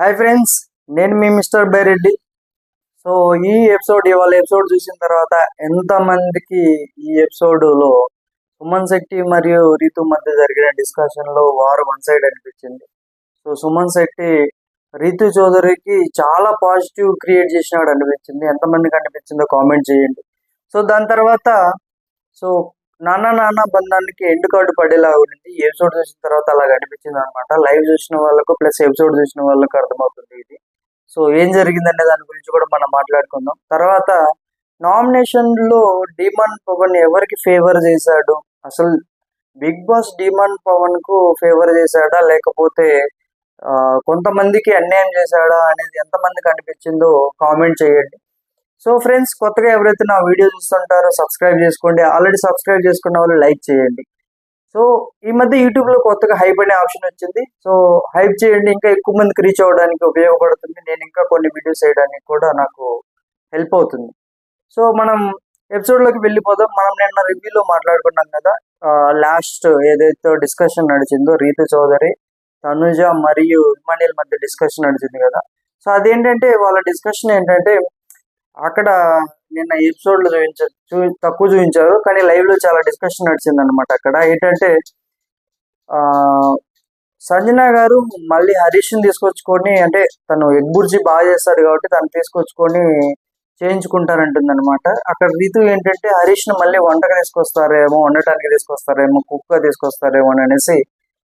Hi friends నేను మీ mister Byreddy. So ఈ ఎపిసోడ్ ఇవాళ ఎపిసోడ్ చూసిన తర్వాత ఎంతమందికి ఈ ఎపిసోడ్లో సుమన్ శెట్టి మరియు రీతు మధ్య జరిగిన డిస్కషన్లో వారు వన్ సైడ్ అనిపించింది. సో సుమన్ శెట్టి రీతు చౌదరికి చాలా పాజిటివ్ క్రియేట్ చేసినాడు అనిపించింది. ఎంతమందికి అనిపించిందో కామెంట్ చేయండి. సో దాని తర్వాత సో నాన్న నాన్న బంధానికి ఎండ్ కార్డు పడేలా ఉంది ఎపిసోడ్ చూసిన తర్వాత అలా అనిపించింది అనమాట లైవ్ చూసిన వాళ్ళకు ప్లస్ ఎపిసోడ్ చూసిన వాళ్ళకు అర్థమవుతుంది ఇది. సో ఏం జరిగిందనే దాని గురించి కూడా మనం మాట్లాడుకుందాం. తర్వాత నామినేషన్లో డిమాండ్ పవన్ ఎవరికి ఫేవర్ చేశాడు? అసలు బిగ్ బాస్ డిమాండ్ పవన్కు ఫేవర్ చేశాడా? లేకపోతే ఆ, కొంతమందికి అన్యాయం చేశాడా? అనేది ఎంతమందికి అనిపించిందో కామెంట్ చేయండి. సో ఫ్రెండ్స్ కొత్తగా ఎవరైతే నా వీడియో చూస్తుంటారో సబ్స్క్రైబ్ చేసుకోండి. ఆల్రెడీ సబ్స్క్రైబ్ చేసుకున్న వాళ్ళు లైక్ చేయండి. సో ఈ మధ్య యూట్యూబ్లో కొత్తగా హైప్ అనే ఆప్షన్ వచ్చింది. సో హైప్ చేయండి. ఇంకా ఎక్కువ మందికి రీచ్ అవ్వడానికి ఉపయోగపడుతుంది. నేను ఇంకా కొన్ని వీడియోస్ చేయడానికి కూడా నాకు హెల్ప్ అవుతుంది. సో మనం ఎపిసోడ్లోకి వెళ్ళిపోదాం. మనం నిన్న రివ్యూలో మాట్లాడుకున్నాం కదా లాస్ట్ ఏదైతే డిస్కషన్ నడిచిందో రీతు చౌదరి తనుజ మరియు ఇమానియల్ మధ్య డిస్కషన్ నడిచింది కదా. సో అదేంటంటే వాళ్ళ డిస్కషన్ ఏంటంటే అక్కడ నిన్న ఎపిసోడ్లో చూపించారు చూ తక్కువ చూపించారు కానీ లైవ్లో చాలా డిస్కషన్ నడిచింది అనమాట అక్కడ. ఏంటంటే ఆ సంజన గారు మళ్ళీ హరీష్ని తీసుకొచ్చుకొని అంటే తను ఎగ్బుర్జీ బాగా చేస్తాడు కాబట్టి తను తీసుకొచ్చుకొని చేయించుకుంటానంటుంది అనమాట అక్కడ రీతు ఏంటంటే హరీష్ను మళ్ళీ వంటగా తీసుకొస్తారేమో వండటానికి తీసుకొస్తారేమో కుక్క తీసుకొస్తారేమో అని అనేసి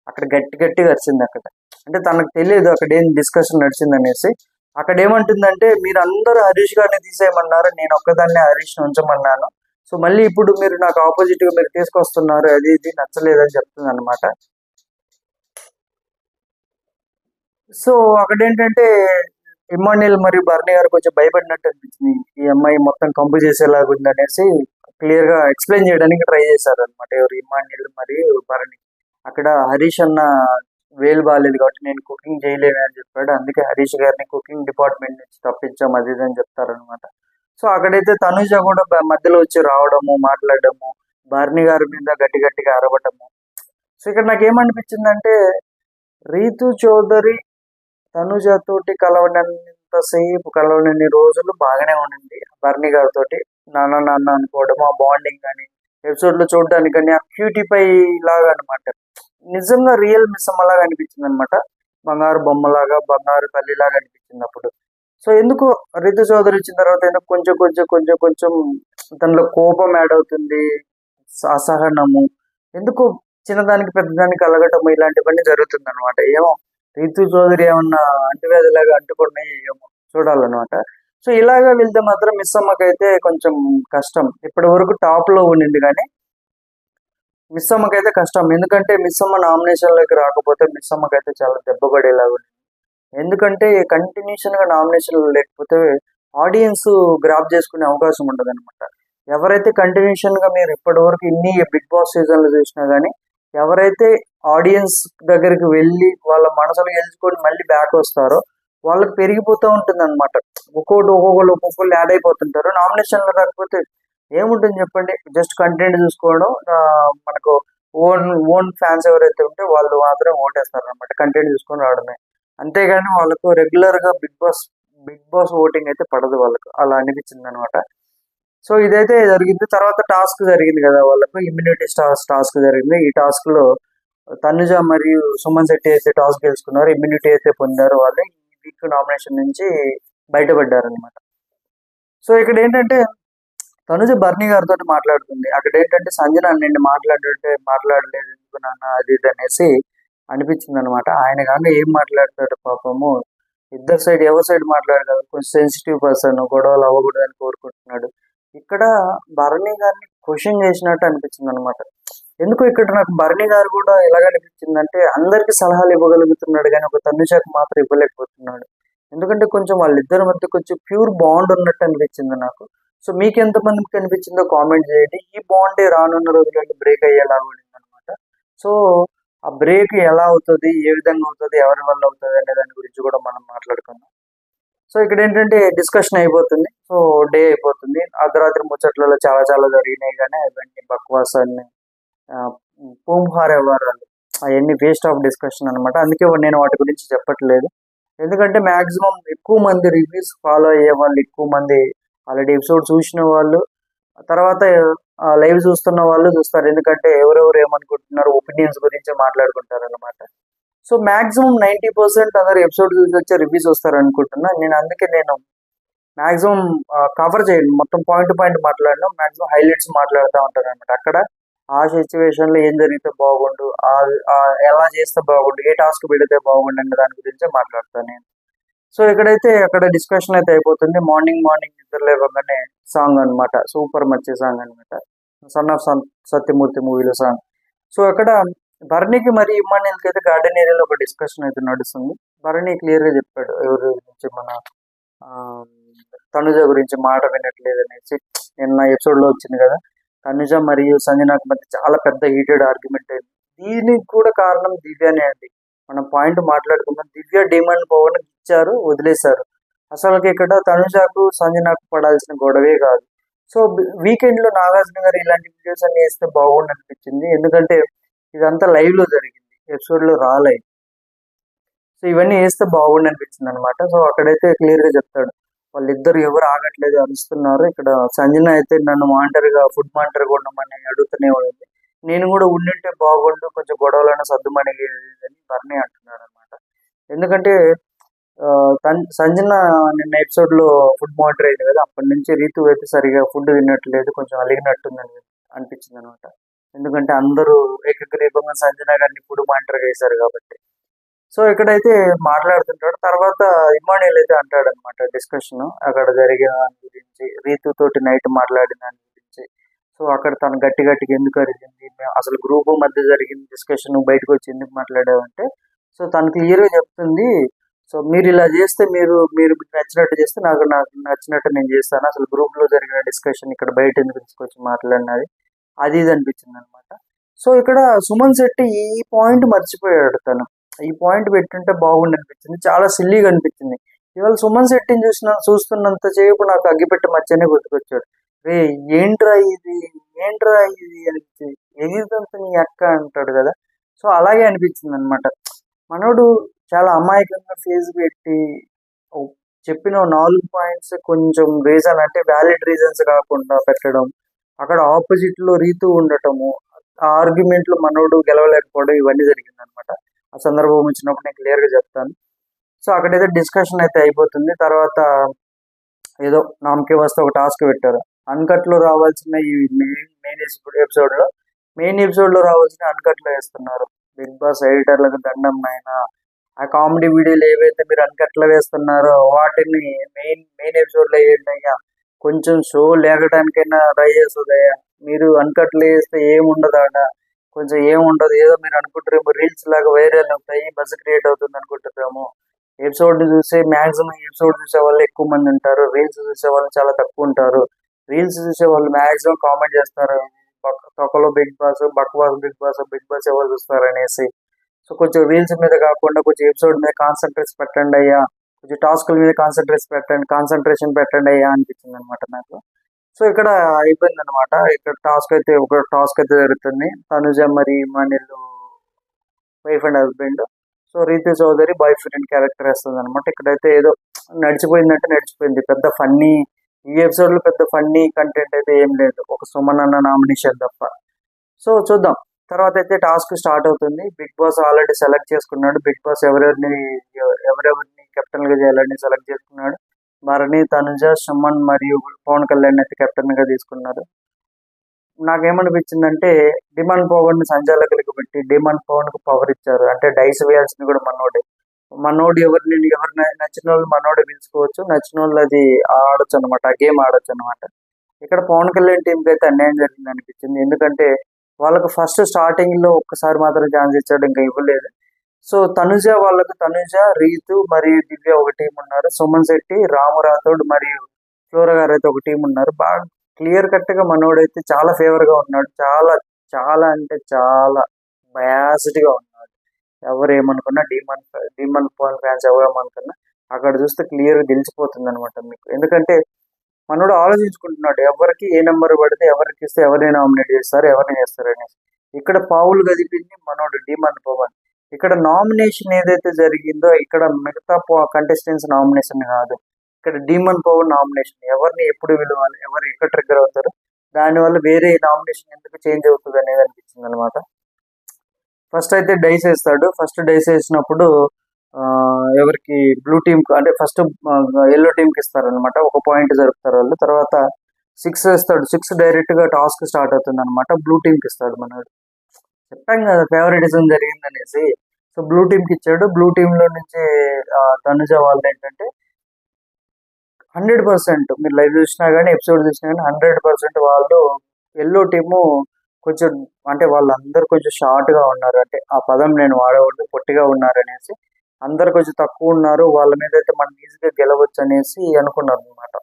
అక్కడ గట్టి గట్టిగా వచ్చింది అక్కడ. అంటే తనకు తెలియదు అక్కడ ఏం డిస్కషన్ నడిచింది అనేసి అక్కడ ఏమంటుందంటే మీరు అందరూ హరీష్ గారిని తీసేయమన్నారు? నేను ఒక్కదాన్నే హరీష్ ఉంచమన్నాను. సో మళ్ళీ ఇప్పుడు మీరు నాకు ఆపోజిట్గా మీరు తీసుకొస్తున్నారు అది ఇది నచ్చలేదని చెప్తుంది అనమాట సో అక్కడ ఏంటంటే ఇమానియల్ మరియు బర్నీ గారు కొంచెం భయపడినట్టు అనిపించింది ఈ అమ్మాయి మొత్తం కంపు చేసేలాగా ఉంది అనేసి క్లియర్గా ఎక్స్ప్లెయిన్ చేయడానికి ట్రై చేశారు అనమాట ఎవరు ఇమానియల్ మరియు బర్నీ అక్కడ హరీష్ అన్న వేలు బాగాలేదు కాబట్టి నేను కుకింగ్ చేయలేను అని చెప్పాడు. అందుకే హరీష్ గారిని కుకింగ్ డిపార్ట్మెంట్ నుంచి తప్పించాం అది ఇది అని చెప్తారనమాట సో అక్కడైతే తనుజ కూడా మధ్యలో వచ్చి రావడము మాట్లాడడము బర్నీ గారి మీద గట్టి గట్టిగా అరవటము. సో ఇక్కడ నాకు ఏమనిపించిందంటే రీతు చౌదరి తనుజ తోటి కలవనంతసేపు కలవని రోజులు బాగానే ఉండింది. బర్నీ గారితో నాన్న నాన్న అనుకోవడం ఆ బాండింగ్ కానీ ఎపిసోడ్లో చూడడానికి కానీ ఆ క్యూటీ లాగా అనమాట నిజంగా రియల్ మిస్ లాగా అనిపించింది అనమాట బంగారు బొమ్మలాగా బంగారు తల్లిలాగా అనిపించింది అప్పుడు సో ఎందుకు రితు చౌదరి వచ్చిన తర్వాత ఎందుకు కొంచెం కొంచెం కొంచెం కొంచెం తనలో కోపం యాడ్ అవుతుంది అసహనము? ఎందుకు చిన్నదానికి పెద్దదానికి అలగటము ఇలాంటివన్నీ జరుగుతుంది అనమాట ఏమో రితు చౌదరి ఏమన్నా అంటువ్యాధిలాగా అంటుకున్నాయి ఏమో చూడాలన్నమాట. సో ఇలాగా వెళ్తే మాత్రం మిస్ అమ్మకైతే కొంచెం కష్టం. ఇప్పటి వరకు టాప్లో ఉండింది కానీ మిస్ అమ్మకైతే కష్టం. ఎందుకంటే మిస్ అమ్మ నామినేషన్లోకి రాకపోతే మిస్ అమ్మకైతే చాలా దెబ్బపడేలాగా ఉంది. ఎందుకంటే కంటిన్యూషన్గా నామినేషన్ లేకపోతే ఆడియన్స్ గ్రాప్ చేసుకునే అవకాశం ఉండదు అనమాట ఎవరైతే కంటిన్యూషన్గా మీరు ఇప్పటి వరకు ఇన్ని బిగ్ బాస్ సీజన్లు చూసినా కానీ ఎవరైతే ఆడియన్స్ దగ్గరికి వెళ్ళి వాళ్ళ మనసులు గెలుచుకొని మళ్ళీ బ్యాక్ వస్తారో వాళ్ళకి పెరిగిపోతూ ఉంటుంది అనమాట ఒక్కొక్కటి ఒక్కొక్కరు ఒక్కొక్కరు యాడ్ అయిపోతుంటారు. నామినేషన్లో రాకపోతే ఏముంటుంది చెప్పండి? జస్ట్ కంటెంట్ చూసుకోవడం మనకు ఓన్ ఓన్ ఫ్యాన్స్ ఎవరైతే ఉంటే వాళ్ళు మాత్రం ఓటేస్తారు అనమాట కంటెంట్ చూసుకొని రావడమే. అంతేగాని వాళ్ళకు రెగ్యులర్గా Bigg Boss Bigg Boss voting అయితే పడదు వాళ్ళకు. అలా అనిపించింది అనమాట సో ఇదైతే జరిగింది. తర్వాత టాస్క్ జరిగింది కదా వాళ్ళకు. ఇమ్యూనిటీ టాస్క్ టాస్క్ జరిగింది. ఈ టాస్క్లో తనుజ మరియు సుమన్ శెట్టి అయితే టాస్క్ గెలుచుకున్నారు. ఇమ్యూనిటీ అయితే పొందారు వాళ్ళు. ఈ వీక్ నామినేషన్ నుంచి బయటపడ్డారు అనమాట సో ఇక్కడ ఏంటంటే తనుజ బర్నీ గారితో మాట్లాడుతుంది. అక్కడ ఏంటంటే సంజన నిన్ను మాట్లాడుతుంటే మాట్లాడలేదు ఎందుకు నాన్న? అది ఇది అనేసి అనిపించింది అనమాట ఆయన కానీ ఏం మాట్లాడతాడు పాపము? ఇద్దరు సైడ్ ఎవరి సైడ్ మాట్లాడగలరు కొంచెం సెన్సిటివ్ పర్సన్ గొడవలు అవ్వకూడదని కోరుకుంటున్నాడు. ఇక్కడ భరణి గారిని క్వశ్చన్ చేసినట్టు అనిపించింది అనమాట ఎందుకు ఇక్కడ నాకు భరణి గారు కూడా ఎలాగ అనిపించింది అంటే అందరికి సలహాలు ఇవ్వగలుగుతున్నాడు కానీ ఒక తనుజకు మాత్రం ఇవ్వలేకపోతున్నాడు. ఎందుకంటే కొంచెం వాళ్ళిద్దరి మధ్య కొంచెం ప్యూర్ బాండ్ ఉన్నట్టు అనిపించింది నాకు. సో మీకు ఎంతమందికి కనిపించిందో కామెంట్ చేయండి. ఈ బాండ్ రానున్న రోజులలో బ్రేక్ అయ్యేలా ఉండింది అనమాట సో ఆ బ్రేక్ ఎలా అవుతుంది ఏ విధంగా అవుతుంది ఎవరి వల్ల అవుతుంది అనే దాని గురించి కూడా మనం మాట్లాడుకుందాం. సో ఇక్కడ ఏంటంటే డిస్కషన్ అయిపోతుంది. సో డే అయిపోతుంది. అర్ధరాత్రి ముచ్చట్లలో చాలా చాలా జరిగినాయి కానీ అవన్నీ బక్వాస్ అన్ని పూంహార్ వ్యవహారాలు అవన్నీ వేస్ట్ ఆఫ్ డిస్కషన్ అనమాట అందుకే నేను వాటి గురించి చెప్పట్లేదు. ఎందుకంటే మాక్సిమం ఎక్కువ మంది రివ్యూస్ ఫాలో అయ్యే వాళ్ళు ఎక్కువ మంది ఆల్రెడీ ఎపిసోడ్ చూసిన వాళ్ళు తర్వాత లైవ్ చూస్తున్న వాళ్ళు చూస్తారు. ఎందుకంటే ఎవరెవరు ఏమనుకుంటున్నారు ఒపీనియన్స్ గురించి మాట్లాడుకుంటారు అనమాట సో మాక్సిమం నైంటీ పర్సెంట్ అందరు ఎపిసోడ్ చూసి వచ్చే రివ్యూస్ వస్తారు అనుకుంటున్నా నేను అందుకే నేను మాక్సిమం కవర్ చేయండి మొత్తం పాయింట్ పాయింట్ మాట్లాడను. మాక్సిమం హైలైట్స్ మాట్లాడుతూ ఉంటాను అనమాట అక్కడ ఆ సిచ్యువేషన్లో ఏం జరిగితే బాగుండు ఎలా చేస్తే బాగుండు ఏ టాస్క్ పెడితే బాగుండు అనే దాని గురించే మాట్లాడతాను నేను. సో ఇక్కడైతే అక్కడ డిస్కషన్ అయితే అయిపోతుంది మార్నింగ్ మార్నింగ్ నిద్ర లేవగానే సాంగ్ అన్నమాట. సూపర్ మచ్చే సాంగ్ అన్నమాట. సన్ ఆఫ్ సన్ సత్యమూర్తి మూవీలో సాంగ్ సో అక్కడ భరణికి మరి ఇమ్మానియల్కి అయితే గార్డెన్ ఏరియాలో ఒక డిస్కషన్ అయితే నడుస్తుంది. భరణి క్లియర్గా చెప్పాడు ఎవరి గురించి మన ఆ, తనుజ గురించి మాట వినట్లేదు అనేసి నిన్న ఎపిసోడ్లో వచ్చింది కదా. తనుజ మరియు సంజనాకు మధ్య చాలా పెద్ద హీటెడ్ ఆర్గ్యుమెంట్ అయింది. దీనికి కూడా కారణం దివ్యానే అండి. మనం పాయింట్ మాట్లాడుకున్నాం దివ్య డిమాండ్ పవన్ ఇచ్చారు వదిలేశారు. అసలుకి ఇక్కడ తనుజాకు సంజనాకు పడాల్సిన గొడవే కాదు. సో వీకెండ్లో నాగార్జున గారు ఇలాంటి వీడియోస్ అన్ని వేస్తే బాగుండు అనిపించింది ఎందుకంటే ఇదంతా లైవ్లో జరిగింది. ఎపిసోడ్లో రాలే. సో ఇవన్నీ వేస్తే బాగుండు అనిపించింది అనమాట సో అక్కడైతే క్లియర్గా చెప్తాడు. వాళ్ళిద్దరు ఎవరు ఆగట్లేదు అరుస్తున్నారు. ఇక్కడ సంజన అయితే నన్ను మానిటర్గా ఫుడ్ మానిటర్గా ఉండమని అడుగుతూనే ఉంది. నేను కూడా ఉండింటే బాగుండు కొంచెం గొడవలను సర్దుమని అని బర్నీ అంటున్నాడు అనమాట ఎందుకంటే సంజన నిన్న ఎపిసోడ్లో ఫుడ్ మానిటర్ అయింది కదా అప్పటి నుంచి రీతు అయితే సరిగా ఫుడ్ తినట్లేదు కొంచెం అలిగినట్టుందని అనిపించింది అనమాట ఎందుకంటే అందరూ ఏకగ్రీపంగా సంజన గారిని ఫుడ్ మానిటర్ చేశారు కాబట్టి. సో ఇక్కడైతే మాట్లాడుతుంటాడు. తర్వాత ఇమానియల్ అయితే అంటాడు అనమాట డిస్కషన్ అక్కడ జరిగిన దాని గురించి రీతు తోటి నైట్ మాట్లాడిన దాని గురించి. సో అక్కడ తను గట్టి గట్టిగా ఎందుకు అరిగింది అసలు గ్రూప్ మధ్య జరిగిన డిస్కషన్ బయటకు వచ్చి ఎందుకు మాట్లాడావంటే సో తను క్లియర్గా చెప్తుంది సో మీరు ఇలా చేస్తే మీరు మీరు మీకు నచ్చినట్టు చేస్తే నాకు నాకు నచ్చినట్టు నేను చేస్తాను అసలు గ్రూప్లో జరిగిన డిస్కషన్ ఇక్కడ బయట ఎందుకు తీసుకొచ్చి మాట్లాడినది అది ఇది అనిపించింది అనమాట సో ఇక్కడ సుమన్ శెట్టి ఈ పాయింట్ మర్చిపోయాడు తను ఈ పాయింట్ పెట్టుంటే బాగుండి అనిపించింది చాలా సిల్లీగా అనిపించింది. ఇవాళ సుమన్ శెట్టిని చూసిన చూస్తున్నంత సేపు నాకు అగ్గిపెట్టి మధ్యనే గుర్తుకొచ్చాడు. రే ఏంట్రా ఇది? ఏంట్రా ఇది అని ఎగిరిదంత నీ అక్క అంటాడు కదా. సో అలాగే అనిపించింది అనమాట మనోడు చాలా అమాయకంగా ఫేస్ పెట్టి చెప్పిన నాలుగు పాయింట్స్ కొంచెం రీజన్ అంటే వ్యాలిడ్ రీజన్స్ కాకుండా పెట్టడం అక్కడ ఆపోజిట్లో రీతు ఉండటము ఆ ఆర్గ్యుమెంట్లో మనోడు గెలవలేకపోవడం ఇవన్నీ జరిగింది అనమాట ఆ సందర్భం వచ్చినప్పుడు నేను క్లియర్గా చెప్తాను. సో అక్కడైతే డిస్కషన్ అయితే అయిపోతుంది. తర్వాత ఏదో నామకే వస్తే ఒక టాస్క్ పెట్టారు. అన్కట్లో రావాల్సిన ఈ మెయిన్ మెయిన్ ఎపిసోడ్లో మెయిన్ ఎపిసోడ్లో రావాల్సిన అన్కట్లో వేస్తున్నారు. బిగ్ బాస్ ఎడిటర్లకు దండం నాయన. ఆ కామెడీ వీడియోలు ఏవైతే మీరు అన్కట్లో వేస్తున్నారో వాటిని మెయిన్ మెయిన్ ఎపిసోడ్లో వేయండి అయ్యా. కొంచెం షో లేకడానికైనా ట్రై చేస్తుందయ్యా. మీరు అన్కట్లో వేస్తే ఏముండదు ఆడ కొంచెం ఏముండదు. ఏదో మీరు అనుకుంటారేమో రీల్స్ లాగా వైరల్ అవుతాయి బజ్ క్రియేట్ అవుతుంది అనుకుంటారేమో ఎపిసోడ్ చూసే మాక్సిమం ఎపిసోడ్ చూసే వాళ్ళు ఎక్కువ మంది ఉంటారు. రీల్స్ చూసే వాళ్ళు చాలా తక్కువ ఉంటారు. రీల్స్ చూసే వాళ్ళు మాక్సిమం కామెంట్ చేస్తారు. తొక్కలో బిగ్ బాస్ బక్వాస్ బిగ్ బాస్ బిగ్ బాస్ ఎవరు చూస్తారు అనేసి. సో కొంచెం రీల్స్ మీద కాకుండా కొంచెం ఎపిసోడ్ మీద కాన్సన్ట్రేషన్ పెట్టండి అయ్యా. కొంచెం టాస్క్ల మీద కాన్సన్ట్రేట్ పెట్టండి కాన్సన్ట్రేషన్ పెట్టండి అయ్యా అనిపించింది అనమాట నాకు. సో ఇక్కడ అయిపోయింది అనమాట ఇక్కడ టాస్క్ అయితే ఒక టాస్క్ అయితే జరుగుతుంది. తనుజ మరి మనీళ్ళు wife and husband. So Rithi Chowdary boy friend character వేస్తుంది అనమాట ఇక్కడైతే ఏదో నడిచిపోయిందంటే నడిచిపోయింది. పెద్ద ఫన్నీ ఈ ఎపిసోడ్లో పెద్ద ఫన్నీ కంటెంట్ అయితే ఏం లేదు. ఒక సుమన్ అన్న నామినేషన్ తప్ప. సో చూద్దాం. తర్వాత అయితే టాస్క్ స్టార్ట్ అవుతుంది. బిగ్ బాస్ ఆల్రెడీ సెలెక్ట్ చేసుకున్నాడు. బిగ్ బాస్ ఎవరెవరిని ఎవరెవరిని కెప్టెన్గా చేయాలని సెలెక్ట్ చేసుకున్నాడు. భరణి తనుజ సుమన్ మరియు పవన్ కళ్యాణ్ అయితే కెప్టెన్గా తీసుకున్నారు. నాకేమనిపించిందంటే డిమాండ్ పవన్ని సంచాలకులకు పెట్టి డిమాండ్ పవన్కు పవర్ ఇచ్చారు. అంటే డైస్ వేయాల్సింది కూడా మనోడే. మనోడు ఎవరిని ఎవరు నచ్చిన వాళ్ళు మనోడే పిలుచుకోవచ్చు. నచ్చిన వాళ్ళు అది ఆడొచ్చు అనమాట ఆ గేమ్ ఆడొచ్చు అనమాట ఇక్కడ పవన్ కళ్యాణ్ టీంకి అయితే అన్యాయం జరిగింది అనిపించింది. ఎందుకంటే వాళ్ళకు ఫస్ట్ స్టార్టింగ్లో ఒక్కసారి మాత్రం ఛాన్స్ ఇచ్చాడు ఇంకా ఇవ్వలేదు. సో తనుజ వాళ్ళకు తనుజ రీతు మరియు దివ్య ఒక టీం ఉన్నారు. సుమన్ శెట్టి రాము రాథోడ్ మరియు ఫ్లోరా గారు అయితే ఒక టీం ఉన్నారు. బాగా క్లియర్ కట్గా మనోడైతే చాలా ఫేవర్గా ఉన్నాడు. చాలా చాలా అంటే చాలా బయాసిడ్గా ఉన్నాడు. ఎవరు ఏమనుకున్నా డీమన్ డీమన్ పవన్ ఫ్యాన్స్ ఎవరు ఏమనుకున్నా అక్కడ చూస్తే క్లియర్గా గెలిచిపోతుంది అనమాట మీకు. ఎందుకంటే మనోడు ఆలోచించుకుంటున్నాడు ఎవరికి ఏ నెంబర్ పడితే ఎవరికి ఇస్తే ఎవరిని నామినేట్ చేస్తారు ఎవరిని చేస్తారు అనేసి. ఇక్కడ పావులు గదిపింది మనోడు డిమాండ్ పవన్ ఇక్కడ నామినేషన్ ఏదైతే జరిగిందో ఇక్కడ మిగతా కంటెస్టెంట్స్ నామినేషన్ కాదు. ఇక్కడ డీమన్ పవన్ నామినేషన్ ఎవరిని ఎప్పుడు విలువాలి ఎవరు ఎక్కడ ట్రిగ్గర్ అవుతారు దానివల్ల వేరే నామినేషన్ ఎందుకు చేంజ్ అవుతుంది అనేది అనిపించింది అనమాట ఫస్ట్ అయితే డైస్ వేస్తాడు. ఫస్ట్ డైస్ వేసినప్పుడు ఆ, ఎవరికి బ్లూ టీమ్ అంటే ఫస్ట్ ఎల్లో టీంకి ఇస్తారనమాట ఒక పాయింట్ జరుపుతారు వాళ్ళు. తర్వాత సిక్స్ వేస్తాడు. సిక్స్ డైరెక్ట్గా టాస్క్ స్టార్ట్ అవుతుంది అనమాట బ్లూ టీంకి ఇస్తాడు మనోడు. చెప్పాం కదా ఫేవరెటిజం జరిగిందనేసి. సో బ్లూ టీంకి ఇచ్చాడు. బ్లూ టీంలో లో నుంచి తనుజ వాళ్ళు ఏంటంటే హండ్రెడ్ పర్సెంట్ మీరు లైవ్ చూసినా కానీ ఎపిసోడ్ చూసినా కానీ హండ్రెడ్ పర్సెంట్ వాళ్ళు ఎల్లో టీము కొంచెం అంటే వాళ్ళందరూ కొంచెం షార్ట్గా ఉన్నారు. అంటే ఆ పదం నేను వాడకూడదు పొట్టిగా ఉన్నారు అనేసి అందరు కొంచెం తక్కువ ఉన్నారు. వాళ్ళ మీద అయితే మనం ఈజీగా గెలవచ్చు అనేసి అనుకున్నారు అనమాట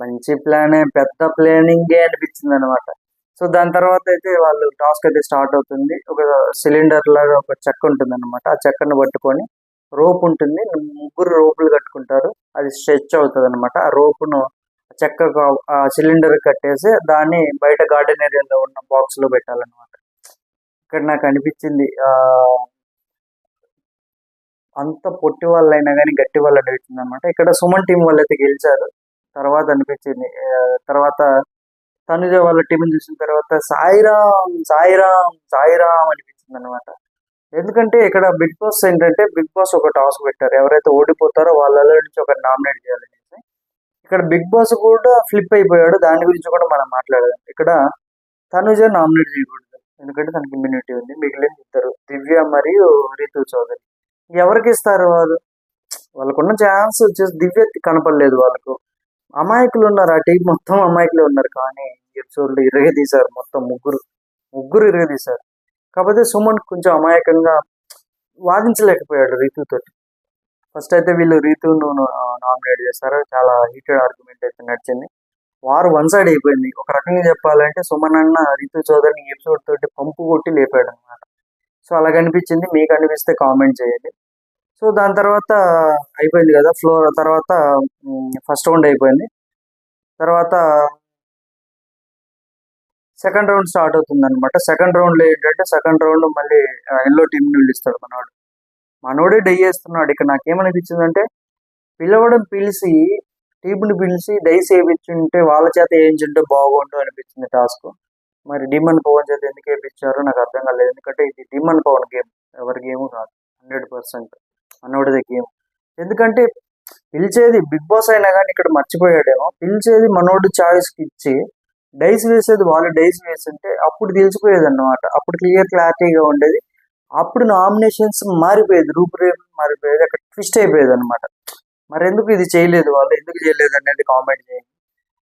మంచి ప్లానే పెద్ద ప్లానింగే అనిపించింది అనమాట సో దాని తర్వాత అయితే వాళ్ళు టాస్క్ అయితే స్టార్ట్ అవుతుంది. ఒక సిలిండర్ లాగా ఒక చెక్క ఉంటుంది అనమాట ఆ చెక్కను పట్టుకొని రోప్ ఉంటుంది. ముగ్గురు రోపులు కట్టుకుంటారు. అది స్ట్రెచ్ అవుతుంది అనమాట ఆ రోపును చెక్క ఆ సిలిండర్ కట్టేసి దాన్ని బయట గార్డెన్ ఏరియాలో ఉన్న బాక్స్లో పెట్టాలన్నమాట. ఇక్కడ నాకు అనిపించింది ఆ అంత పొట్టి వాళ్ళైనా కానీ గట్టి వాళ్ళు అనిపించింది అనమాట ఇక్కడ సుమన్ టీం వాళ్ళు అయితే గెలిచారు. తర్వాత అనిపించింది తర్వాత తనుజ వాళ్ళ టీం చూసిన తర్వాత సాయిరామ్ సాయిరామ్ సాయిరామ్ అనిపించింది అనమాట ఎందుకంటే ఇక్కడ బిగ్ బాస్ ఏంటంటే బిగ్ బాస్ ఒక టాస్క్ పెట్టారు. ఎవరైతే ఓడిపోతారో వాళ్ళలో నుంచి ఒక నామినేట్ చేయాలనేసి. ఇక్కడ బిగ్ బాస్ కూడా ఫ్లిప్ అయిపోయాడు. దాని గురించి కూడా మనం మాట్లాడదాం. ఇక్కడ తనుజ నామినేట్ చేయకూడదు. ఎందుకంటే తనకి ఇమ్యూనిటీ ఉంది. మిగిలిన ఇద్దరు. దివ్య మరియు రితు చౌదరి. ఎవరికి ఇస్తారు వాళ్ళు? వాళ్ళకున్న ఛాన్స్ వచ్చేసి దివ్య కనపడలేదు వాళ్ళకు. అమాయకులు ఉన్నారు. ఆ టీం మొత్తం అమాయకులే ఉన్నారు. కానీ ఎపిసోడ్లు ఇరగదీశారు మొత్తం ముగ్గురు. ముగ్గురు ఇరగదీశారు. కాకపోతే సుమన్ కొంచెం అమాయకంగా వాదించలేకపోయాడు రీతుతో ఫస్ట్ అయితే వీళ్ళు రీతును నామినేట్ చేస్తారు చాలా హీటెడ్ ఆర్గ్యుమెంట్ అయితే నడిచింది. వారు వన్ సైడ్ అయిపోయింది. ఒక రకంగా చెప్పాలంటే సుమన్ అన్న రీతు చౌదరిని ఎపిసోడ్ తోటి పంపు కొట్టి లేపాడు అనమాట సో అలా కనిపించింది. మీకు అనిపిస్తే కామెంట్ చేయండి. సో దాని తర్వాత అయిపోయింది కదా ఫ్లోర్. తర్వాత ఫస్ట్ రౌండ్ అయిపోయింది. తర్వాత సెకండ్ రౌండ్ స్టార్ట్ అవుతుంది అనమాట సెకండ్ రౌండ్లో ఏంటంటే సెకండ్ రౌండ్ మళ్ళీ ఎల్లో టీం నిలుస్తాడు మనవాడు మనోడే డై చేస్తున్నాడు. ఇక్కడ నాకేమనిపించింది అంటే పిలవడం పిలిచి టీంని పిలిచి డైస్ చేయించుంటే వాళ్ళ చేత వేయించుంటే బాగుండు అనిపించింది టాస్క్. మరి డిమన్ పవన్ చేత ఎందుకు వేయించారో నాకు అర్థం కాలేదు. ఎందుకంటే ఇది డిమన్ పవన్ గేమ్. ఎవరి గేమ్ కాదు. హండ్రెడ్ పర్సెంట్ మనోడిదే గేమ్. ఎందుకంటే పిలిచేది బిగ్ బాస్ అయినా కానీ ఇక్కడ మర్చిపోయాడేమో. పిలిచేది మనోడు చాయిస్కి ఇచ్చి డైస్ వేసేది వాళ్ళు డైస్ వేస్తుంటే అప్పుడు తెలిసిపోయేది అన్నమాట అప్పుడు క్లియర్ క్లారిటీగా ఉండేది. అప్పుడు నామినేషన్స్ మారిపోయేది రూపురేఖ మారిపోయేది అక్కడ ట్విస్ట్ అయిపోయేది అనమాట మరి ఎందుకు ఇది చేయలేదు వాళ్ళు? ఎందుకు చేయలేదు అనేది కామెంట్ చేయండి.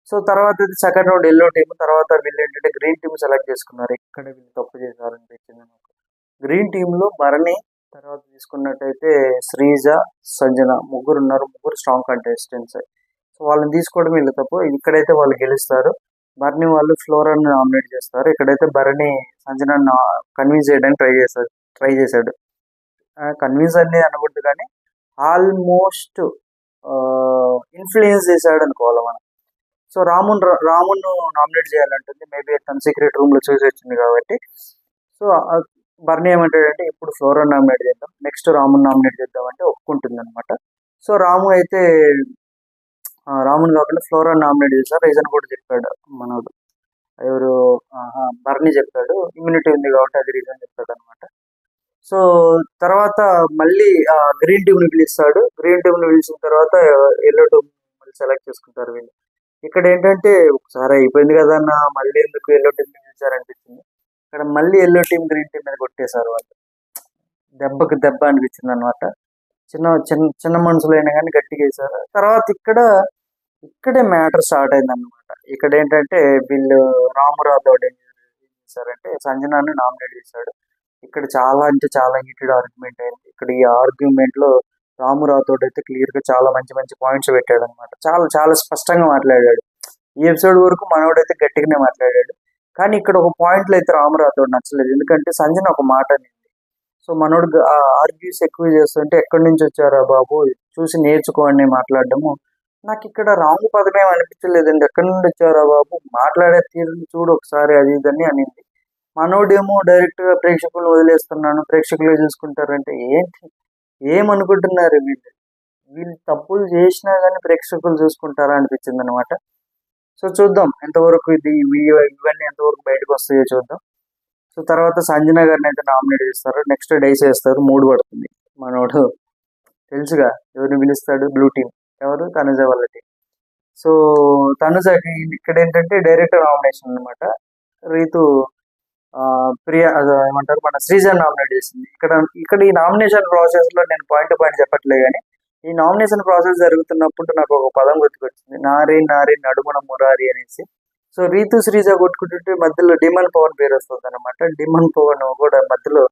సో తర్వాత సెకండ్ రౌండ్ ఎల్లో టీమ్ తర్వాత వీళ్ళు ఏంటంటే గ్రీన్ టీమ్ సెలెక్ట్ చేసుకున్నారు. ఇక్కడ వీళ్ళు తప్పు చేశారు అనిపించింది నాకు. గ్రీన్ టీమ్లో భరణి తర్వాత తీసుకున్నట్టయితే శ్రీజ సంజన ముగ్గురు ఉన్నారు. ముగ్గురు స్ట్రాంగ్ కంటెస్టెంట్స్ సో వాళ్ళని తీసుకోవడం వీళ్ళు తప్పు. ఇక్కడైతే వాళ్ళు గెలుస్తారు. భరణి వాళ్ళు ఫ్లోరాన్ని నామినేట్ చేస్తారు. ఇక్కడైతే భరణి సంజన కన్విన్స్ చేయడానికి ట్రై చేస్తారు. ట్రై చేశాడు. కన్విన్స్ అనేది అనకూడదు కానీ ఆల్మోస్ట్ ఇన్ఫ్లుయెన్స్ చేశాడు అనుకోవాలి మనం. సో రామున్ రామున్ నామినేట్ చేయాలంటుంది. మేబీ తన సీక్రెట్ రూమ్లో చూసి వచ్చింది కాబట్టి. సో బర్నీ ఏమంటాడంటే ఇప్పుడు ఫ్లోరన్ నామినేట్ చేద్దాం నెక్స్ట్ రామున్ నామినేట్ చేద్దాం అంటే ఒప్పుకుంటుంది అనమాట సో రాము అయితే రాముని రామున్ కాకుండా ఫ్లోరన్ నామినేట్ చేశారు. రీజన్ కూడా చెప్పాడు మనోడు. ఎవరు ఆహా, బర్నీ చెప్పాడు. ఇమ్యూనిటీ ఉంది కాబట్టి అది రీజన్ చెప్పాడు అనమాట సో తర్వాత మళ్ళీ గ్రీన్ టీమ్ని పిలుస్తాడు. గ్రీన్ టీమ్ని పిలిచిన తర్వాత ఎల్లో టీమ్ మళ్ళీ సెలెక్ట్ చేసుకుంటారు వీళ్ళు. ఇక్కడ ఏంటంటే ఒకసారి అయిపోయింది కదా అన్న మళ్ళీ ఎందుకు ఎల్లో టీమ్ని పిలిచారనిపించింది. ఇక్కడ మళ్ళీ ఎల్లో టీమ్ గ్రీన్ టీం మీద కొట్టేశారు వాళ్ళు. దెబ్బకి దెబ్బ అనిపించింది అనమాట చిన్న చిన్న చిన్న మనుషులు అయినా కానీ గట్టిగా వేశారు. తర్వాత ఇక్కడ ఇక్కడే మ్యాటర్ స్టార్ట్ అయింది అనమాట ఇక్కడ ఏంటంటే వీళ్ళు రామురాథోడ్ ఏం చేశారంటే సంజనాన్ని నామినేట్ చేశాడు. ఇక్కడ చాలా అంటే చాలా హీటెడ్ ఆర్గ్యుమెంట్ అయింది. ఇక్కడ ఈ ఆర్గ్యుమెంట్లో రాము అయితే క్లియర్గా చాలా మంచి మంచి పాయింట్స్ పెట్టాడు అనమాట చాలా చాలా స్పష్టంగా మాట్లాడాడు. ఈ ఎపిసోడ్ వరకు మనోడైతే గట్టిగానే మాట్లాడాడు. కానీ ఇక్కడ ఒక పాయింట్లో అయితే రామురాథోడ్ నచ్చలేదు. ఎందుకంటే సంజన ఒక మాట అనేది. సో మనోడు ఆర్గ్యూస్ ఎక్కువ చేస్తుంటే ఎక్కడి నుంచి వచ్చారా బాబు? చూసి నేర్చుకోండి మాట్లాడడము. నాకు ఇక్కడ రాంగ్ పదమేం అనిపించలేదండి. ఎక్కడి నుండి వచ్చారా బాబు? మాట్లాడే తీరుని చూడు ఒకసారి అది ఇదని అనింది. మనోడేమో డైరెక్ట్గా ప్రేక్షకులు వదిలేస్తున్నాను. ప్రేక్షకులే చూసుకుంటారంటే ఏంటి? ఏమనుకుంటున్నారు వీళ్ళు? వీళ్ళు తప్పులు చేసినా కానీ ప్రేక్షకులు చూసుకుంటారా అనిపించింది అనమాట సో చూద్దాం ఎంతవరకు ఇది ఇవి- ఇవన్నీ ఎంతవరకు బయటకు వస్తాయో చూద్దాం. సో తర్వాత సంజన గారిని అయితే నామినేట్ చేస్తారు. నెక్స్ట్ డైస్ వేస్తారు మూడు పడుతుంది. మనోడు తెలుసుగా ఎవరిని పిలుస్తాడు? Blue team. ఎవరు? తనుజ వాళ్ళ టీం సో తనుజకి ఇక్కడ ఏంటంటే డైరెక్ట్ నామినేషన్ అన్నమాట. రీతు ప్రియ ఏమంటారు మన శ్రీజన్ నామినేట్ చేసింది. ఇక్కడ ఇక్కడ ఈ నామినేషన్ ప్రాసెస్లో నేను పాయింట్ పాయింట్ చెప్పట్లే కానీ ఈ నామినేషన్ ప్రాసెస్ జరుగుతున్నప్పుడు నాకు ఒక పదం గుర్తుకొచ్చింది. నారి నారి నడుమన మురారి అనేసి. సో రీతు శ్రీజ కొట్టుకుంటుంటే మధ్యలో డిమన్ పవన్ పేరు వస్తుంది అనమాట డిమన్ పవన్ కూడా మధ్యలో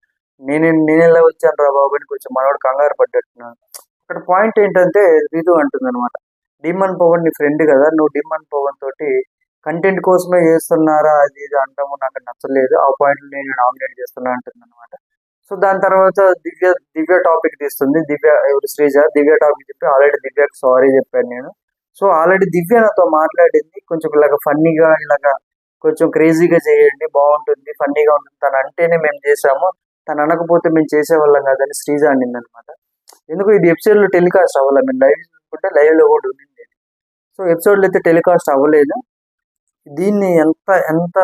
నేనే నేను ఎలా వచ్చాను రా బాబు అని కొంచెం మనవాడు కంగారు పడ్డట్టున్నాను అక్కడ పాయింట్ ఏంటంటే రీతు అంటుంది అనమాట డిమన్ పవన్ నీ ఫ్రెండ్ కదా నువ్వు డిమన్ పవన్ తోటి కంటెంట్ కోసమే చేస్తున్నారా అది ఇది అంటాము. నాకు నచ్చలేదు. ఆ పాయింట్ నేను నామినేట్ చేస్తున్నా అంటుంది అనమాట సో దాని తర్వాత దివ్య దివ్య టాపిక్ తీస్తుంది. దివ్య ఎవరు? శ్రీజ. దివ్య టాపిక్ చెప్పి ఆల్రెడీ దివ్యకు సారీ చెప్పాను నేను. సో ఆల్రెడీ దివ్య నాతో మాట్లాడింది. కొంచెం ఇలాగ ఫన్నీగా ఇలాగ కొంచెం క్రేజీగా చేయండి బాగుంటుంది ఫన్నీగా ఉంటుంది. తను అంటేనే మేము చేసాము తను అనకపోతే మేము చేసేవాళ్ళం కాదని శ్రీజ అనింది అనమాట ఎందుకు? ఇది ఎపిసోడ్లో టెలికాస్ట్ అవ్వాలి? మేము లైవ్ చూసుకుంటే లైవ్లో కూడా ఉంది సో ఎపిసోడ్లో అయితే టెలికాస్ట్ అవ్వలేదు. దీన్ని ఎంత ఎంత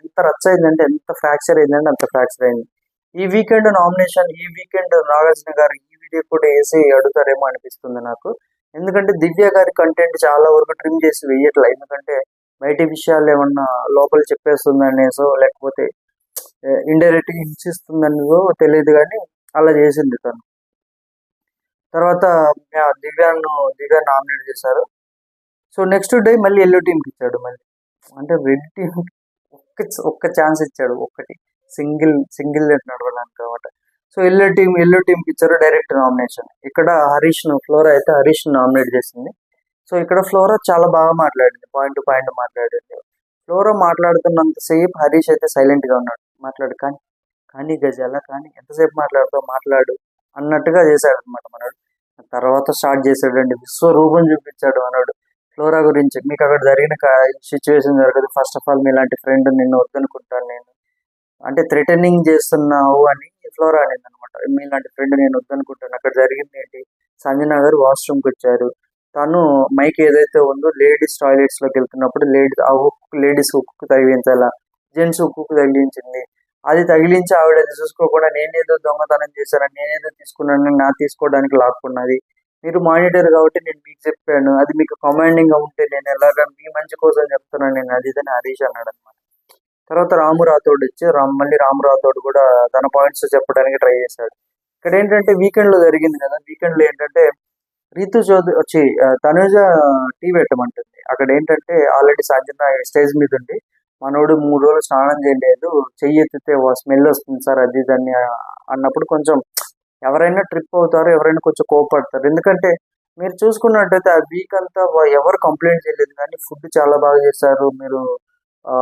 ఎంత రచ్చ అయిందంటే ఎంత ఫ్రాక్చర్ అయిందంటే అంత ఫ్రాక్చర్ అయింది. ఈ వీకెండ్ నామినేషన్ ఈ వీకెండ్ నాగార్జున గారు ఈ వీడియో కూడా వేసి అడుగుతారేమో అనిపిస్తుంది నాకు. ఎందుకంటే దివ్య గారి కంటెంట్ చాలా వరకు ట్రిమ్ చేసి వేయట్లే. ఎందుకంటే బయటి విషయాలు ఏమన్నా లోపల చెప్పేస్తుందనేసో లేకపోతే ఇండైరెక్ట్ హింసిస్తుందనేదో తెలియదు కానీ అలా చేసింది తను. తర్వాత దివ్యాను దివ్య నామినేట్ చేశారు. సో నెక్స్ట్ డే మళ్ళీ ఎల్లో టీంకి ఇచ్చాడు మళ్ళీ. అంటే రెడ్ టీం ఒక్క ఒక్క ఛాన్స్ ఇచ్చాడు. ఒక్కటి. సింగిల్ సింగిల్ నడవడానికి కాబట్టి. సో ఎల్లో టీం ఎల్లో టీంకి ఇచ్చారు డైరెక్ట్ నామినేషన్. ఇక్కడ హరీష్ను ఫ్లోరా అయితే హరీష్ నామినేట్ చేసింది. సో ఇక్కడ ఫ్లోరా చాలా బాగా మాట్లాడింది. పాయింట్ టు పాయింట్ మాట్లాడింది. ఫ్లోరా మాట్లాడుతున్నంతసేపు హరీష్ అయితే సైలెంట్గా ఉన్నాడు. మాట్లాడు కానీ కానీ గజాల కానీ ఎంతసేపు మాట్లాడుతావు? మాట్లాడు. అన్నట్టుగా చేశాడు అనమాట మనోడు. తర్వాత స్టార్ట్ చేశాడు అండి విశ్వరూపం చూపించాడు అన్నాడు ఫ్లోరా గురించి. మీకు అక్కడ జరిగిన సిచ్యువేషన్ జరగదు. ఫస్ట్ ఆఫ్ ఆల్ మీలాంటి ఫ్రెండ్ నిన్ను వద్దనుకుంటాను నేను. అంటే థ్రెటనింగ్ చేస్తున్నావు అని ఫ్లోరా అనేది అనమాట మీలాంటి ఫ్రెండ్ నేను వద్దనుకుంటాను. అక్కడ జరిగింది ఏంటి? సంజన గారు వాష్రూమ్కి వచ్చారు. తను మైక్ ఏదైతే ఉందో లేడీస్ టాయిలెట్స్లోకి వెళ్తున్నప్పుడు లేడీస్ ఆ హుక్ లేడీస్ హుక్కు తగిలించాలా. జెంట్స్ హుక్కు తగిలించింది. అది తగిలించి ఆవిడ చూసుకోకుండా నేనేదో దొంగతనం చేశాను నేనేదో తీసుకున్నాను నా తీసుకోవడానికి లాక్కున్నది. మీరు మానిటర్ కాబట్టి నేను మీకు చెప్పాను. అది మీకు కమాండింగ్గా ఉంటే నేను ఎలాగ మీ మంచి కోసం చెప్తున్నాను. నేను అది ఇదని హరీష్ అన్నాడు అనమాట తర్వాత రాము రాథోడ్ వచ్చి రామ్ మళ్ళీ రాము రాథోడ్ కూడా తన పాయింట్స్ చెప్పడానికి ట్రై చేశాడు. ఇక్కడ ఏంటంటే వీకెండ్లో జరిగింది కదా. వీకెండ్లో ఏంటంటే రీతు చౌదరి వచ్చి తనుజ టీ పెట్టమంటుంది. అక్కడ ఏంటంటే ఆల్రెడీ సంజన స్టేజ్ మీద ఉండి మనోడు మూడు రోజులు స్నానం చేయలేదు చెయ్యి ఎత్తితే స్మెల్ వస్తుంది సార్ అది దాన్ని అన్నప్పుడు కొంచెం ఎవరైనా ట్రిప్ అవుతారు ఎవరైనా కొంచెం కోపడతారు. ఎందుకంటే మీరు చూసుకున్నట్టయితే ఆ వీక్ అంతా ఎవరు కంప్లైంట్ చేయలేదు. కానీ ఫుడ్ చాలా బాగా చేశారు. మీరు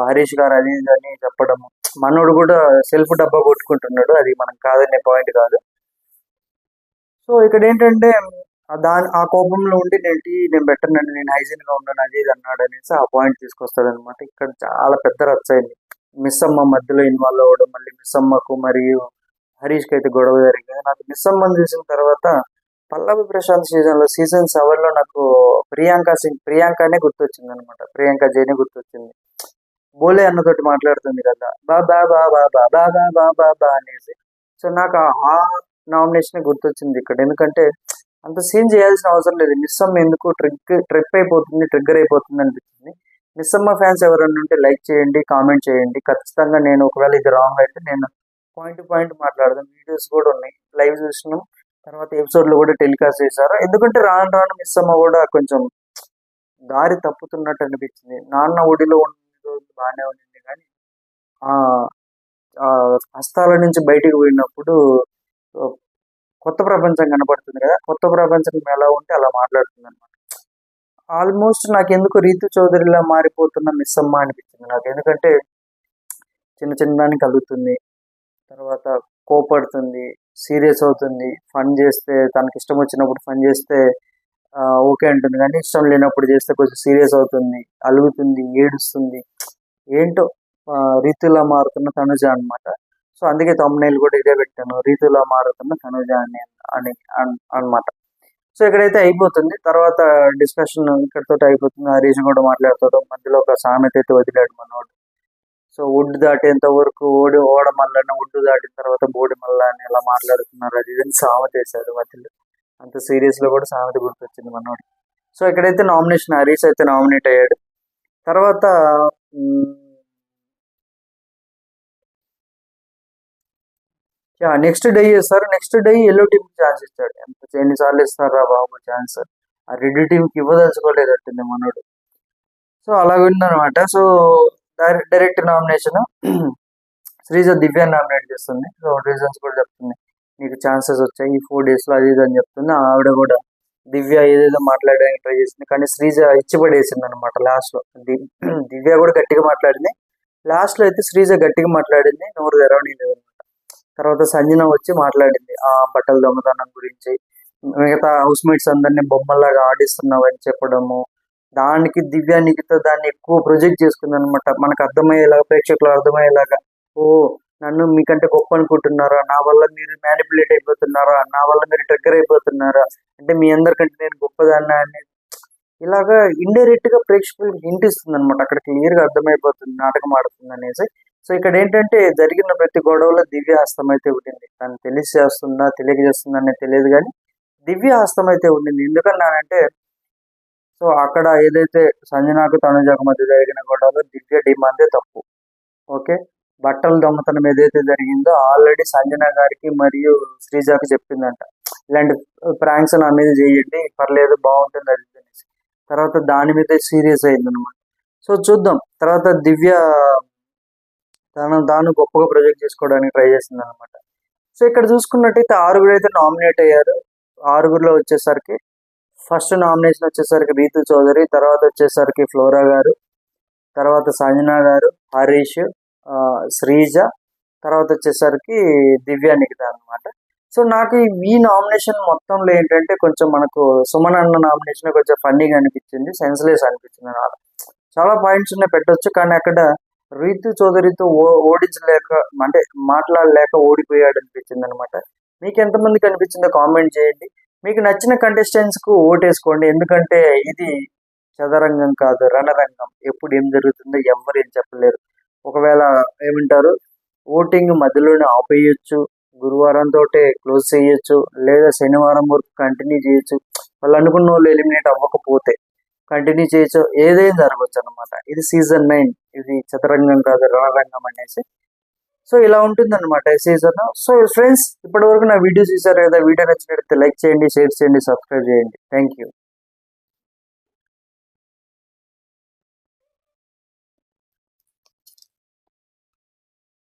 హరీష్ గారు అది అని చెప్పడం. మనోడు కూడా సెల్ఫ్ డబ్బా కొట్టుకుంటున్నాడు. అది మనం కాదనే పాయింట్ కాదు. సో ఇక్కడ ఏంటంటే దాని ఆ కోపంలో ఉండి నేను టీ నేను పెట్టనండి నేను హైజీన్గా ఉన్నాను అది ఇది అన్నాడు అనేసి ఆ పాయింట్ తీసుకొస్తాడు అనమాట ఇక్కడ చాలా పెద్ద రచ్చ అయింది మిస్ అమ్మ మధ్యలో ఇన్వాల్వ్ అవ్వడం మళ్ళీ మిస్ అమ్మకు మరియు హరీష్ అయితే గొడవ జరిగింది. నాకు మిస్ అమ్మని చూసిన తర్వాత పల్లవి ప్రశాంత్ సీజన్లో సీజన్ సెవెన్లో నాకు ప్రియాంక సింగ్ ప్రియాంకనే గుర్తొచ్చింది అనమాట ప్రియాంక జైనే గుర్తొచ్చింది. బోలే అన్నతోటి మాట్లాడుతుంది కదా. బా బా బా బా బా బా బా బా బా బా అనేసి. సో నాకు ఆ- నామినేషన్ గుర్తొచ్చింది ఇక్కడ. ఎందుకంటే అంత సీన్ చేయాల్సిన అవసరం లేదు. నిస్సమ్మ ఎందుకు ట్రిక్ ట్రిప్ అయిపోతుంది ట్రిగ్గర్ అయిపోతుంది అనిపించింది నిస్సమ్మ ఫ్యాన్స్ ఎవరైనా ఉంటే లైక్ చేయండి కామెంట్ చేయండి. ఖచ్చితంగా నేను ఒకవేళ ఇది రాంగ్ అయితే నేను పాయింట్ టు పాయింట్ మాట్లాడదాం. వీడియోస్ కూడా ఉన్నాయి. లైవ్ చూసినాం. తర్వాత ఎపిసోడ్లో కూడా టెలికాస్ట్ చేశారు. ఎందుకంటే రాను రాను మిస్ అమ్మ కూడా కొంచెం దారి తప్పుతున్నట్టు అనిపించింది. నాన్న ఒడిలో ఉన్న రోజు బాగానే ఉండింది కానీ ఆ హస్తాల నుంచి బయటికి పోయినప్పుడు కొత్త ప్రపంచం కనపడుతుంది కదా. కొత్త ప్రపంచం ఎలా ఉంటే అలా మాట్లాడుతుంది అనమాట ఆల్మోస్ట్ నాకు ఎందుకు రీతు చౌదరిలా మారిపోతున్న మిస్ అమ్మ అనిపించింది నాకు. ఎందుకంటే చిన్న చిన్నదాన్ని కలుగుతుంది తర్వాత కోపడుతుంది సీరియస్ అవుతుంది ఫన్ చేస్తే తనకి ఇష్టం వచ్చినప్పుడు ఫన్ చేస్తే ఓకే అంటుంది. కానీ ఇష్టం లేనప్పుడు చేస్తే కొంచెం సీరియస్ అవుతుంది అలుగుతుంది ఏడుస్తుంది. ఏంటో ఆ, రీతులా మారుతున్న తనుజ అన్నమాట. సో అందుకే తమ్మునేలు కూడా ఇదే పెట్టాను. రీతులా మారుతున్న తనుజ అని అని అనమాట అన్నమాట. సో ఇక్కడైతే అయిపోతుంది. తర్వాత డిస్కషన్ ఇక్కడతో అయిపోతుంది. హరీష్ కూడా మాట్లాడుతాడు. మధ్యలో ఒక సామెత అయితే వదిలాడు మనోడు. సో వుడ్ దాటేంత వరకు ఓడి ఓడ మల్లన్న ఒడ్డు దాటిన తర్వాత బోడి మల్ల అని ఇలా మాట్లాడుతున్నారు అది ఇదని సామెత వేశాడు మధ్యలో అంత సీరియస్లో కూడా సామెత గుర్తొచ్చింది మనోడు. సో ఇక్కడైతే నామినేషన్ హరీష్ అయితే నామినేట్ అయ్యాడు. తర్వాత నెక్స్ట్ డే చేస్తారు next day yellow team chance ఇచ్చాడు. ఎంత ఎన్నిసార్లు ఇస్తారా బాబు ఛాన్స్ ఆ రెడ్ టీంకి కి ఇవ్వదలుచుకోలేదట్టుంది మనోడు. సో అలా ఉందన్నమాట so direct nomination Sreeja Divya nominate చేస్తుంది. సో రీజన్స్ కూడా చెప్తుంది. నీకు ఛాన్సెస్ వచ్చాయి. ఈ ఫోర్ డేస్లో అది ఇది అని చెప్తుంది. ఆవిడ కూడా దివ్య ఏదేదో మాట్లాడడానికి ట్రై చేసింది. కానీ శ్రీజ ఇచ్చి పడేసింది అనమాట లాస్ట్లో దివ్య కూడా గట్టిగా మాట్లాడింది. లాస్ట్లో అయితే శ్రీజ గట్టిగా మాట్లాడింది. నోరు తెరవనీయలేదు అనమాట తర్వాత సంజన వచ్చి మాట్లాడింది. ఆ బట్టల దొంగతనం గురించి. మిగతా హౌస్ మేట్స్ అందరినీ బొమ్మల్లాగా ఆడిస్తున్నావని చెప్పడము. దానికి దివ్య నిఖిత దాన్ని ఎక్కువ ప్రొజెక్ట్ చేసుకుంది అనమాట మనకు అర్థమయ్యేలాగా ప్రేక్షకులు అర్థమయ్యేలాగా. ఓ నన్ను మీకంటే గొప్ప అనుకుంటున్నారా? నా వల్ల మీరు మ్యానిపులేట్ అయిపోతున్నారా? నా వల్ల మీరు ట్రిగ్గర్ అయిపోతున్నారా? అంటే మీ అందరికంటే నేను గొప్పదాన్నా అని. ఇలాగా ఇండైరెక్ట్గా ప్రేక్షకులకు హింట్ అనమాట అక్కడ క్లియర్గా అర్థమైపోతుంది నాటకం ఆడుతుంది అనేసి. సో ఇక్కడ ఏంటంటే జరిగిన ప్రతి గొడవలో దివ్య హస్తం అయితే ఉండింది. తను తెలిసి చేస్తుందా తెలియజేస్తుందా అనేది తెలియదు కానీ దివ్య హస్తం అయితే ఉండింది. ఎందుకన్నానంటే సో అక్కడ ఏదైతే సంజనాకు తనుజాకు మధ్య జరిగిన గొడవలో దివ్య డిమాండే తప్పు. ఓకే? బట్టల దొంగతనం ఏదైతే జరిగిందో ఆల్రెడీ సంజన గారికి మరియు శ్రీజాకు చెప్పిందంట. ఇలాంటి ప్రాంక్స్ నా మీద చేయండి పర్లేదు బాగుంటుంది అది ఇది అనేసి. తర్వాత దాని మీద సీరియస్ అయింది అనమాట సో చూద్దాం. తర్వాత దివ్య తను తాను గొప్పగా ప్రొజెక్ట్ చేసుకోవడానికి ట్రై చేసింది అనమాట సో ఇక్కడ చూసుకున్నట్టయితే ఆరుగురు అయితే నామినేట్ అయ్యారు. ఆరుగురులో వచ్చేసరికి ఫస్ట్ నామినేషన్ వచ్చేసరికి రీతు చౌదరి తర్వాత వచ్చేసరికి ఫ్లోరా గారు తర్వాత సంజనా గారు హరీష్ శ్రీజ తర్వాత వచ్చేసరికి దివ్య నిఖిత అనమాట సో నాకు ఈ- ఈ నామినేషన్ మొత్తంలో ఏంటంటే కొంచెం మనకు సుమన్ అన్న నామినేషన్ కొంచెం ఫన్నీగా అనిపించింది సెన్స్లెస్ అనిపించింది నాకు. చాలా పాయింట్స్ ఉన్నాయి పెట్టొచ్చు కానీ అక్కడ రీతు చౌదరితో ఓ- ఓడించలేక అంటే మాట్లాడలేక ఓడిపోయాడు అనిపించింది అనమాట మీకు ఎంతమందికి అనిపించిందో? కామెంట్ చేయండి. మీకు నచ్చిన కంటెస్టెంట్స్కు ఓటేసుకోండి. ఎందుకంటే ఇది చదరంగం కాదు రణరంగం. ఎప్పుడు ఏం జరుగుతుందో ఎవరు ఏం చెప్పలేరు. ఒకవేళ ఏమంటారు ఓటింగ్ మధ్యలోనే ఆపేయచ్చు గురువారం తోటే క్లోజ్ చేయొచ్చు లేదా శనివారం వరకు కంటిన్యూ చేయొచ్చు. వాళ్ళు అనుకున్న వాళ్ళు ఎలిమినేట్ అవ్వకపోతే కంటిన్యూ చేయొచ్చు. ఏదైనా జరగవచ్చు అనమాట ఇది సీజన్ నైన్ ఇది చదరంగం కాదు రణరంగం అనేసి సో ఇలా ఉంటుంది అనమాట సీజన్ సో ఫ్రెండ్స్ ఇప్పటి వరకు నా వీడియో చూసారు కదా వీడియో నచ్చినట్లయితే లైక్ చేయండి షేర్ చేయండి సబ్స్క్రైబ్ చేయండి. Thank you